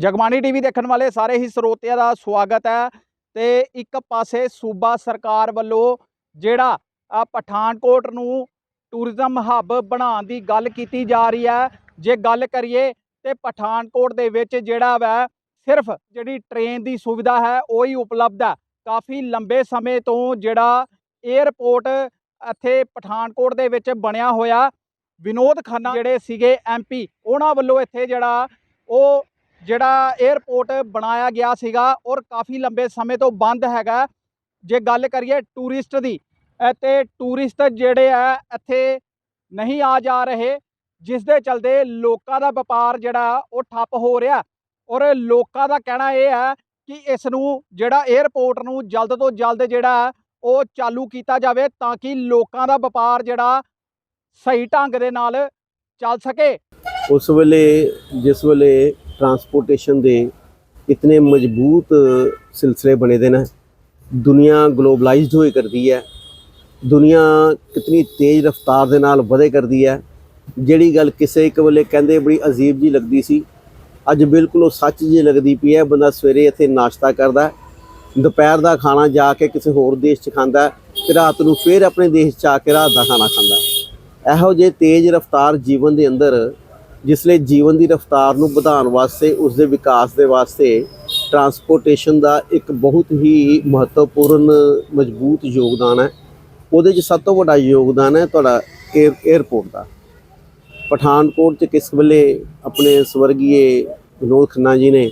Jagbani TV ਦੇਖਣ ਵਾਲੇ ਸਾਰੇ ਹੀ ਸਰੋਤਿਆਂ ਦਾ ਸਵਾਗਤ ਹੈ ਤੇ ਇੱਕ ਪਾਸੇ ਸੂਬਾ ਸਰਕਾਰ ਵੱਲੋਂ ਜਿਹੜਾ ਪਠਾਨਕੋਟ ਨੂੰ ਟੂਰਿਜ਼ਮ ਹੱਬ ਬਣਾਉਣ ਦੀ ਗੱਲ ਕੀਤੀ ਜਾ ਰਹੀ ਹੈ। ਜੇ ਗੱਲ ਕਰੀਏ ਤੇ ਪਠਾਨਕੋਟ ਦੇ ਵਿੱਚ ਜਿਹੜਾ ਵੈ ਸਿਰਫ ਜਿਹੜੀ ਟ੍ਰੇਨ ਦੀ ਸੁਵਿਧਾ ਹੈ ਉਹ ਹੀ ਉਪਲਬਧ ਹੈ। ਕਾਫੀ ਲੰਬੇ ਸਮੇਂ ਤੋਂ ਜਿਹੜਾ 에ਅਰਪੋਰਟ ਇੱਥੇ ਪਠਾਨਕੋਟ ਦੇ ਵਿੱਚ ਬਣਿਆ ਹੋਇਆ ਵਿਨੋਦ ਖੰਨਾ ਜਿਹੜੇ ਸੀਗੇ ਐਮਪੀ ਉਹਨਾਂ ਵੱਲੋਂ ਇੱਥੇ ਜਿਹੜਾ ਉਹ ਜਿਹੜਾ 에ਅਰਪੋਰਟ ਬਣਾਇਆ ਗਿਆ ਸੀਗਾ ਔਰ ਕਾਫੀ ਲੰਬੇ ਸਮੇਂ ਤੋਂ ਬੰਦ ਹੈਗਾ ਜੇ ਗੱਲ ਕਰੀਏ ਟੂਰਿਸਟ ਦੀ ਅ, ਤੇ ਟੂਰਿਸਟ ਜਿਹੜੇ ਆ ਇੱਥੇ ਨਹੀਂ ਆ ਜਾ ਰਹੇ ਜਿਸ ਦੇ ਚਲਦੇ ਲੋਕਾਂ ਦਾ ਵਪਾਰ ਜਿਹੜਾ ਉਹ ਠੱਪ ਹੋ ਰਿਹਾ ਔਰ ਲੋਕਾਂ ਦਾ ਕਹਿਣਾ ਇਹ ਹੈ ਕਿ ਇਸ ਨੂੰ ਜਿਹੜਾ 에ਅਰਪੋਰਟ ਨੂੰ ਜਲਦ ਤੋਂ ਜਲਦ ਜਿਹੜਾ ਉਹ ਚਾਲੂ ਕੀਤਾ ਜਾਵੇ ਤਾਂ ਕਿ ਲੋਕਾਂ ਦਾ ਵਪਾਰ ਜਿਹੜਾ ਸਹੀ ਢੰਗ ਦੇ ਨਾਲ ਚੱਲ ਸਕੇ। ਉਸ ਵੇਲੇ ਜਿਸ ਵੇਲੇ ਟਰਾਂਸਪੋਰਟੇਸ਼ਨ ਦੇ ਇਤਨੇ ਮਜ਼ਬੂਤ ਸਿਲਸਿਲੇ ਬਣੇ ਦੇ ਨੇ। ਦੁਨੀਆ ਗਲੋਬਲਾਈਜ਼ਡ ਹੋਈ ਕਰਦੀ ਹੈ। ਦੁਨੀਆ ਕਿਤਨੀ ਤੇਜ਼ ਰਫ਼ਤਾਰ ਦੇ ਨਾਲ ਵਧੇ ਕਰਦੀ ਹੈ। ਜਿਹੜੀ ਗੱਲ ਕਿਸੇ ਇੱਕ ਵੇਲੇ ਕਹਿੰਦੇ ਬੜੀ ਅਜੀਬ ਜੀ ਲੱਗਦੀ ਸੀ ਅੱਜ ਬਿਲਕੁਲ ਉਹ ਸੱਚ ਜੀ ਲੱਗਦੀ ਪਈ ਹੈ। ਬੰਦਾ ਸਵੇਰੇ ਇੱਥੇ ਨਾਸ਼ਤਾ ਕਰਦਾ ਦੁਪਹਿਰ ਦਾ ਖਾਣਾ ਜਾ ਕੇ ਕਿਸੇ ਹੋਰ ਦੇਸ਼ 'ਚ ਖਾਂਦਾ ਹੈ, ਤੇ ਰਾਤ ਨੂੰ ਫੇਰ ਆਪਣੇ ਦੇਸ਼ 'ਚ ਆ ਕੇ ਰਾਤ ਦਾ ਖਾਣਾ ਖਾਂਦਾ ਇਹੋ ਜਿਹੇ ਤੇਜ਼ ਰਫ਼ਤਾਰ ਜੀਵਨ ਦੇ ਅੰਦਰ ਜਿਸ ਲਈ ਜੀਵਨ ਦੀ ਰਫ਼ਤਾਰ ਨੂੰ ਵਧਾਉਣ ਵਾਸਤੇ, ਉਸ ਦੇ ਵਿਕਾਸ ਦੇ ਵਾਸਤੇ ਟਰਾਂਸਪੋਰਟੇਸ਼ਨ ਦਾ ਇੱਕ ਬਹੁਤ ਹੀ ਮਹੱਤਵਪੂਰਨ, ਮਜ਼ਬੂਤ ਯੋਗਦਾਨ ਹੈ। ਉਹਦੇ 'ਚ ਸਭ ਤੋਂ ਵੱਡਾ ਯੋਗਦਾਨ ਹੈ ਤੁਹਾਡਾ 에어ਪੋਰਟ ਦਾ। ਪਠਾਨਕੋਟ 'ਚ ਕਿਸ ਵੇਲੇ ਆਪਣੇ ਸਵਰਗੀਏ ਵਿਨੋਦ ਖੰਨਾ ਜੀ ਨੇ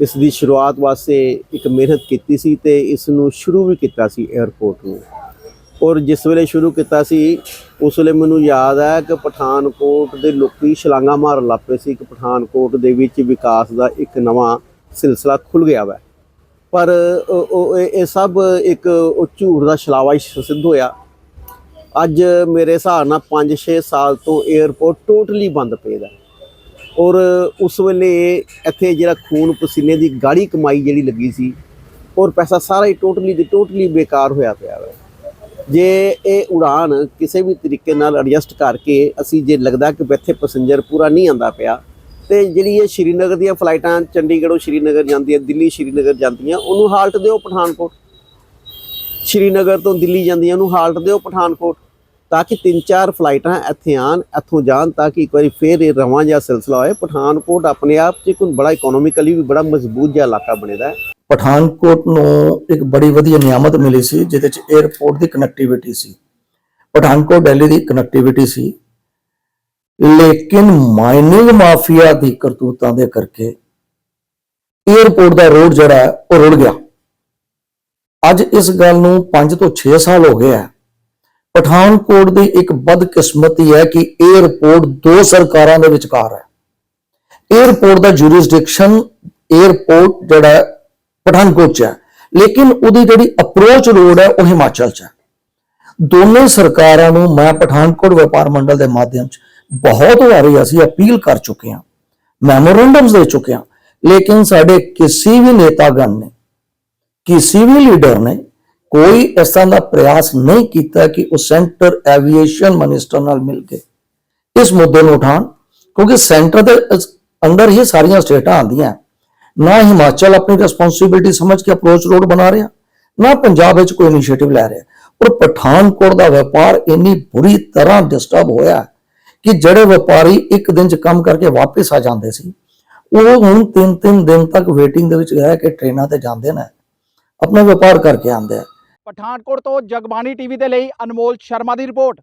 ਇਸ ਦੀ ਸ਼ੁਰੂਆਤ ਵਾਸਤੇ ਇੱਕ ਮਿਹਨਤ ਕੀਤੀ ਸੀ ਤੇ ਇਸ ਨੂੰ ਸ਼ੁਰੂ ਵੀ ਕੀਤਾ ਸੀ 에어ਪੋਰਟ ਨੂੰ। ਔਰ ਜਿਸ ਵੇਲੇ ਸ਼ੁਰੂ ਕੀਤਾ ਸੀ, ਉਸ ਵੇਲੇ ਮੈਨੂੰ ਯਾਦ ਹੈ ਕਿ ਪਠਾਨਕੋਟ ਦੇ ਲੋਕੀ ਛਲਾਂਗਾ ਮਾਰਨ ਲੱਗ ਪਏ ਸੀ ਕਿ ਪਠਾਨਕੋਟ ਦੇ ਵਿੱਚ ਵਿਕਾਸ ਦਾ ਇੱਕ ਨਵਾਂ ਸਿਲਸਿਲਾ ਖੁੱਲ ਗਿਆ ਵਾ। ਪਰ ਇਹ ਸਭ ਇੱਕ ਝੂਠ ਦਾ ਛਲਾਵਾ ਹੀ ਸਿੱਧ ਹੋਇਆ। ਅੱਜ ਮੇਰੇ ਹਿਸਾਬ ਨਾਲ 5-6 ਸਾਲ ਤੋਂ 에ਅਰਪੋਰਟ ਟੋਟਲੀ ਬੰਦ ਪਏ ਦਾ। ਔਰ ਉਸ ਵੇਲੇ ਇੱਥੇ ਜਿਹੜਾ ਖੂਨ ਪਸੀਨੇ ਦੀ ਗਾੜੀ ਕਮਾਈ ਜਿਹੜੀ ਲੱਗੀ ਸੀ, ਔਰ ਪੈਸਾ ਸਾਰਾ ਹੀ ਟੋਟਲੀ ਦੀ ਟੋਟਲੀ ਬੇਕਾਰ ਹੋਇਆ ਪਿਆ ਵਾ। ਜੇ ਇਹ ਉਡਾਨ ਕਿਸੇ ਵੀ ਤਰੀਕੇ ਨਾਲ ਐਡਜਸਟ ਕਰਕੇ ਅਸੀਂ ਜੇ ਲੱਗਦਾ ਕਿ ਇੱਥੇ ਪੈਸੇਂਜਰ ਪੂਰਾ ਨਹੀਂ ਆਂਦਾ ਪਿਆ, ਤੇ ਜਿਹੜੀ ਇਹ ਸ਼੍ਰੀਨਗਰ ਦੀਆਂ ਫਲਾਈਟਾਂ ਚੰਡੀਗੜ੍ਹੋਂ ਸ਼੍ਰੀਨਗਰ ਜਾਂਦੀਆਂ, ਦਿੱਲੀ ਸ਼੍ਰੀਨਗਰ ਜਾਂਦੀਆਂ, ਉਹਨੂੰ ਹਾਲਟ ਦਿਓ ਪਠਾਨਕੋਟ। ਸ਼੍ਰੀਨਗਰ ਤੋਂ ਦਿੱਲੀ ਜਾਂਦੀਆਂ, ਉਹਨੂੰ ਹਾਲਟ ਦਿਓ ਪਠਾਨਕੋਟ, ਤਾਂ ਕਿ ਤਿੰਨ ਚਾਰ ਫਲਾਈਟਾਂ ਇੱਥੇ ਆਣ ਇੱਥੋਂ ਜਾਣ, ਤਾਂ ਕਿ ਇੱਕ ਵਾਰੀ ਫੇਰ ਇਹ ਰਵਾਂ ਜਿਹਾ ਸਿਲਸਿਲਾ ਹੋਏ। ਪਠਾਨਕੋਟ ਆਪਣੇ ਆਪ 'ਚ ਇੱਕ ਬੜਾ ਇਕਨੋਮਿਕਲੀ ਵੀ ਬੜਾ ਮਜ਼ਬੂਤ ਜਿਹਾ ਇਲਾਕਾ ਬਣੇਦਾ ਹੈ। ਪਠਾਨਕੋਟ ਨੂੰ ਇੱਕ ਬੜੀ ਵਧੀਆ ਨਿਆਮਤ ਮਿਲੀ ਸੀ, ਜਿਹਦੇ ਚ 에어ਪੋਰਟ ਦੀ ਕਨੈਕਟੀਵਿਟੀ ਸੀ। ਪਠਾਨਕੋਟ ਦਿੱਲੀ ਦੀ ਕਨੈਕਟੀਵਿਟੀ ਸੀ। ਲੇਕਿਨ ਮਾਈਨਿੰਗ ਮਾਫੀਆ ਦੀ ਕਰਤੂਤਾਂ ਦੇ ਕਰਕੇ 에어ਪੋਰਟ ਦਾ ਰੋਡ ਜਿਹੜਾ ਉਹ ਰੁੜ ਗਿਆ। ਅੱਜ ਇਸ ਗੱਲ ਨੂੰ 5 ਤੋਂ 6 ਸਾਲ ਹੋ ਗਏ ਆ। ਪਠਾਨਕੋਟ ਦੀ ਇੱਕ ਬਦਕਿਸਮਤੀ ਹੈ ਕਿ 에어ਪੋਰਟ ਦੋ ਸਰਕਾਰਾਂ ਦੇ ਵਿਚਕਾਰ ਹੈ। 에어ਪੋਰਟ ਦਾ ਜੁਰਿਸਡਿਕਸ਼ਨ 에어ਪੋਰਟ ਜਿਹੜਾ ਪਠਾਨਕੋਟ ਚ ਹੈ। ਲੇਕਿਨ ਉਹਦੀ ਜਿਹੜੀ ਅਪਰੋਚ ਰੋਡ ਹੈ, ਉਹ ਹਿਮਾਚਲ ਚ ਹੈ। ਦੋਨੇ ਸਰਕਾਰਾਂ ਨੂੰ ਮੈਂ ਪਠਾਨਕੋਟ ਵਪਾਰ ਮੰਡਲ ਦੇ ਮਾਧਿਅਮ ਚ ਬਹੁਤ ਵਾਰੀ ਅਸੀਂ ਅਪੀਲ ਕਰ ਚੁੱਕੇ ਹਾਂ ਮੈਮੋਰੈਂਡਮਸ ਦੇ ਚੁੱਕੇ ਹਾਂ, ਲੇਕਿਨ ਸਾਡੇ ਕਿਸੇ ਵੀ ਨੇਤਾਗਣ ਨੇ, ਕਿਸੇ ਵੀ ਲੀਡਰ ਨੇ ਕੋਈ ਇਸ ਤਰ੍ਹਾਂ ਦਾ ਪ੍ਰਯਾਸ ਨਹੀਂ ਕੀਤਾ ਕਿ ਉਹ ਸੈਂਟਰ ਐਵੀਏਸ਼ਨ ਮਿਨਿਸਟਰ ਨਾਲ ਮਿਲ ਕੇ ਇਸ ਮੁੱਦੇ ਨੂੰ ਉਠਾਉਣ, ਕਿਉਂਕਿ ਸੈਂਟਰ ਦੇ ਅੰਦਰ ਹੀ ਸਾਰੀਆਂ ਸਟੇਟਾਂ ਆਉਂਦੀਆਂ। ਨਾ ਹਿਮਾਚਲ ਆਪਣੀ ਰਿਸਪੌਂਸਿਬਿਲਟੀ ਸਮਝ ਕੇ ਅਪਰੋਚ ਰੋਡ ਬਣਾ ਰਿਹਾ, ਨਾ ਪੰਜਾਬ ਵਿੱਚ ਕੋਈ ਇਨੀਸ਼ੀਏਟਿਵ ਲੈ ਰਿਹਾ। ਔਰ ਪਠਾਨਕੋਟ ਦਾ ਵਪਾਰ ਇੰਨੀ ਬੁਰੀ ਤਰ੍ਹਾਂ ਡਿਸਟਰਬ ਹੋਇਆ ਕਿ ਜਿਹੜੇ ਵਪਾਰੀ ਇੱਕ ਦਿਨ ਚ ਕੰਮ ਕਰਕੇ ਵਾਪਸ ਆ ਜਾਂਦੇ ਸੀ, ਉਹ ਹੁਣ ਤਿੰਨ ਤਿੰਨ ਦਿਨ ਤੱਕ ਵੇਟਿੰਗ ਦੇ ਵਿੱਚ ਰਹਿ ਕੇ ਟ੍ਰੇਨਾਂ ਤੇ ਜਾਂਦੇ ਨੇ, ਆਪਣਾ ਵਪਾਰ ਕਰਕੇ ਆਉਂਦੇ ਆ। ਪਠਾਨਕੋਟ ਤੋਂ ਜਗਬਾਣੀ ਟੀਵੀ ਦੇ ਲਈ ਅਨਮੋਲ ਸ਼ਰਮਾ ਦੀ ਰਿਪੋਰਟ।